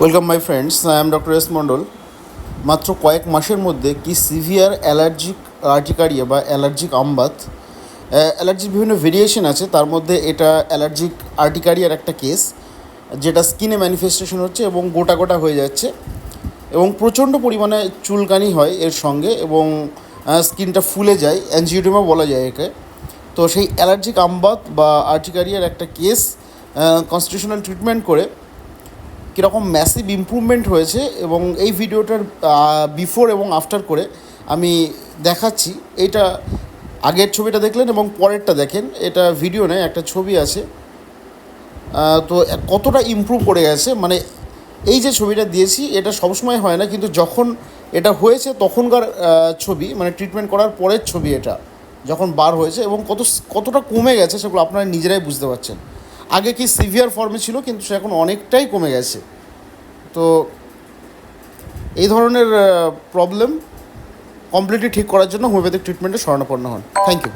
Welcome my friends I am doctor S Mondal মাত্র কয়েক মাসের মধ্যে কি সিভিয়ার অ্যালার্জিক আর্টিকারিয়া বা অ্যালার্জিক আমবাত অ্যালার্জির বিভিন্ন ভেরিয়েশন আছে, তার মধ্যে এটা অ্যালার্জিক আর্টিকারিয়ার একটা কেস যেটা স্কিনে ম্যানিফেস্টেশন হচ্ছে এবং গোটা গোটা হয়ে যাচ্ছে এবং প্রচণ্ড পরিমাণে চুলকানি হয় এর সঙ্গে এবং স্কিনটা ফুলে যায় অ্যানজিওডেমা বলা যায় একে। তো সেই অ্যালার্জিক আমবাত বা আর্টিকারিয়ার একটা কেস কনস্টিটিউশনাল ট্রিটমেন্ট করে কীরকম ম্যাসিভ ইমপ্রুভমেন্ট হয়েছে এবং এই ভিডিওটার বিফোর এবং আফটার করে আমি দেখাচ্ছি। এটা আগের ছবিটা দেখলেন এবং পরেরটা দেখেন। এটা ভিডিও নেয়, একটা ছবি আছে। তো কতটা ইমপ্রুভ করে গেছে। মানে এই যে ছবিটা দিয়েছি, এটা সবসময় হয় না, কিন্তু যখন এটা হয়েছে তখনকার ছবি মানে ট্রিটমেন্ট করার পরের ছবি এটা, যখন বার হয়েছে এবং কত, কতটা কমে গেছে সেগুলো আপনারা নিজেরাই বুঝতে পারছেন। আগে কি সিভিয়ার ফর্মে ছিল, কিন্তু সে এখন অনেকটাই কমে গেছে। তো এই ধরনের প্রবলেম কমপ্লিটলি ঠিক করার জন্য হোমিওপ্যাথিক ট্রিটমেন্টে শরণাপন্ন হন। Thank you